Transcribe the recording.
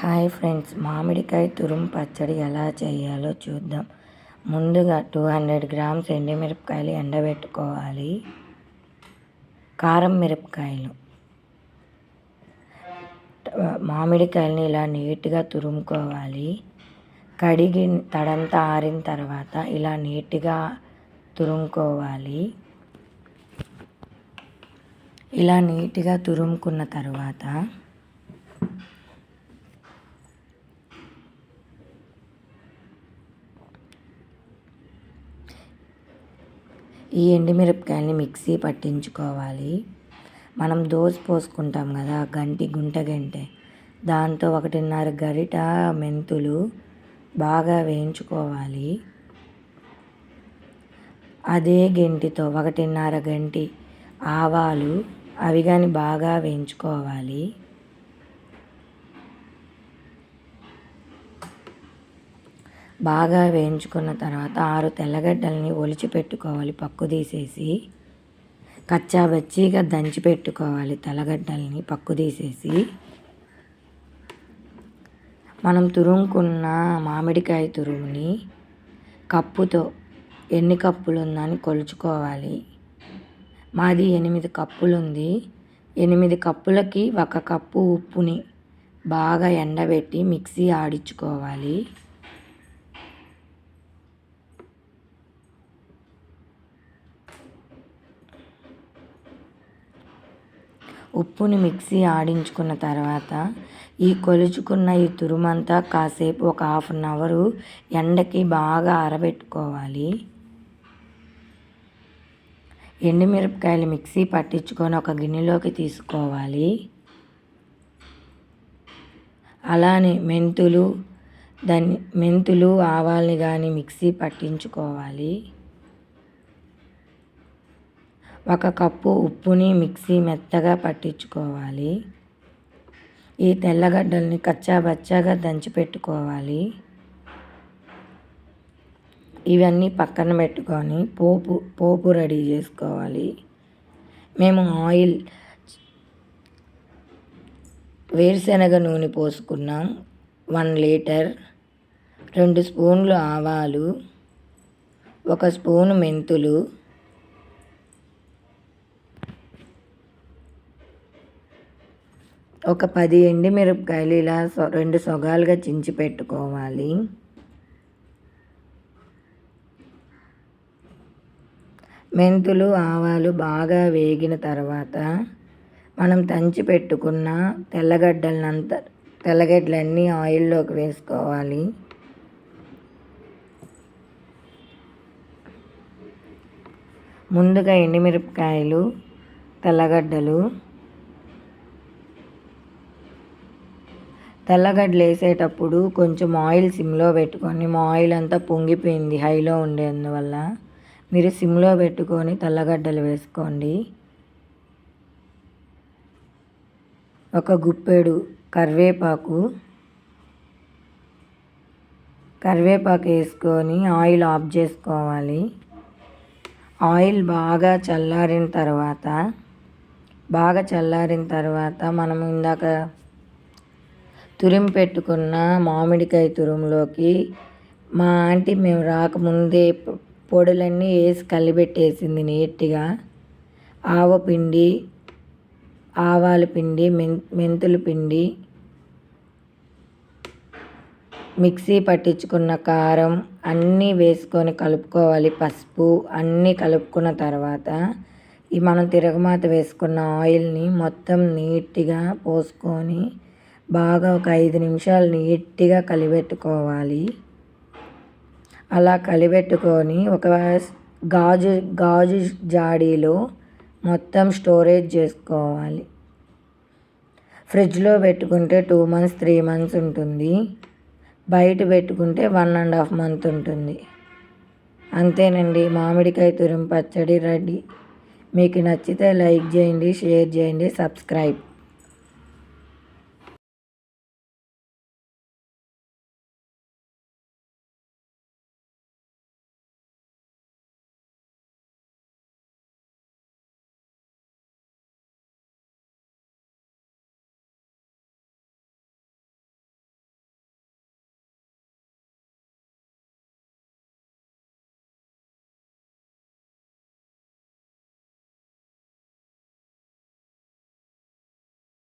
Hi friends మామిడికాయ తురుము పచ్చడి ఎలా చేయాలో చూద్దాం. ముందుగా టూ హండ్రెడ్ గ్రామ్స్ ఎండుమిరపకాయలు ఎండబెట్టుకోవాలి. కారం మిరపకాయలు. మామిడికాయలని ఇలా నీట్గా తురుముకోవాలి. కడిగి తడంతా ఆరిన తర్వాత ఇలా నీట్గా తురుముకోవాలి. ఇలా నీట్గా తురుముకున్న తర్వాత ఈ ఎండుమిరపకాయలని మిక్సీ పట్టించుకోవాలి. మనం దోశ పోసుకుంటాం కదా గంటి గుంట గంటె. దాంతో ఒకటిన్నర గరిట మెంతులు బాగా వేయించుకోవాలి. అదే గంటితో ఒకటిన్నర గంటి ఆవాలు అవి కానీ బాగా వేయించుకోవాలి. బాగా వేయించుకున్న తర్వాత ఆరు తెల్లగడ్డల్ని ఒలిచి పెట్టుకోవాలి పక్కు తీసేసి కచ్చా బచ్చిగా దంచి పెట్టుకోవాలి తెల్లగడ్డల్ని పక్కు తీసేసి. మనం తురుముకున్న మామిడికాయ తురుముని కప్పుతో ఎన్ని కప్పులు ఉందని కొలుచుకోవాలి. మాది ఎనిమిది కప్పులు ఉంది ఎనిమిది కప్పులకి ఒక కప్పు ఉప్పుని బాగా ఎండబెట్టి మిక్సీ ఆడించుకోవాలి. ఉప్పుని మిక్సీ ఆడించుకున్న తర్వాత ఈ కొలుచుకున్న ఈ తురుమంతా కాసేపు ఒక హాఫ్ అన్ అవరు ఎండకి బాగా ఆరబెట్టుకోవాలి. ఎండుమిరపకాయలు మిక్సీ పట్టించుకొని ఒక గిన్నెలోకి తీసుకోవాలి. అలానే మెంతులు దాన్ని మెంతులు ఆవాల్ని కానీ మిక్సీ పట్టించుకోవాలి. ఒక కప్పు ఉప్పుని మిక్సీ మెత్తగా పట్టించుకోవాలి. ఈ తెల్లగడ్డల్ని కచ్చాబచ్చాగా దంచి పెట్టుకోవాలి. ఇవన్నీ పక్కన పెట్టుకొని పోపు పోపు రెడీ చేసుకోవాలి. మేము ఆయిల్ వేరుశనగ నూనె పోసుకున్నాం. One litre. రెండు స్పూన్లు ఆవాలు. ఒక స్పూను మెంతులు. ఒక పది ఎండుమిరపకాయలు ఇలా రెండు సొగాలుగా చించి పెట్టుకోవాలి. మెంతులు ఆవాలు బాగా వేగిన తర్వాత మనం తంచి పెట్టుకున్న తెల్లగడ్డలనంత తెల్లగడ్డలన్నీ ఆయిల్లోకి వేసుకోవాలి. ముందుగా ఎండుమిరపకాయలు తెల్లగడ్డలు తెల్లగడ్డలు వేసేటప్పుడు కొంచెం ఆయిల్ సిమ్లో పెట్టుకొని మా ఆయిల్ అంతా పొంగిపోయింది హైలో ఉండేందువల్ల మీరు సిమ్లో పెట్టుకొని తెల్లగడ్డలు వేసుకోండి. ఒక గుప్పెడు కరివేపాకు కరివేపాకు వేసుకొని ఆయిల్ ఆఫ్ చేసుకోవాలి. ఆయిల్ బాగా చల్లారిన తర్వాత బాగా చల్లారిన తర్వాత మనం ఇందాక తురిమి పెట్టుకున్న మామిడికాయ తురుములోకి మా ఆంటీ మేము రాకముందే పొడులన్నీ వేసి కలిపెట్టేసింది నీట్గా. ఆవపిండి ఆవాల పిండి మెం మెంతుల పిండి మిక్సీ పట్టించుకున్న కారం అన్నీ వేసుకొని కలుపుకోవాలి. పసుపు అన్నీ కలుపుకున్న తర్వాత ఈ మనం తిరగమాత వేసుకున్న ఆయిల్ని మొత్తం నీట్గా పోసుకొని బాగా ఒక ఐదు నిమిషాలు నీట్గా కలిపెట్టుకోవాలి. అలా కలిపెట్టుకొని ఒక గాజు గాజు జాడీలో మొత్తం స్టోరేజ్ చేసుకోవాలి. ఫ్రిడ్జ్లో పెట్టుకుంటే టూ మంత్స్ త్రీ మంత్స్ ఉంటుంది. బయట పెట్టుకుంటే వన్ అండ్ హాఫ్ మంత్ ఉంటుంది. అంతేనండి మామిడికాయ తురుము పచ్చడి రెడీ. మీకు నచ్చితే లైక్ చేయండి షేర్ చేయండి సబ్స్క్రైబ్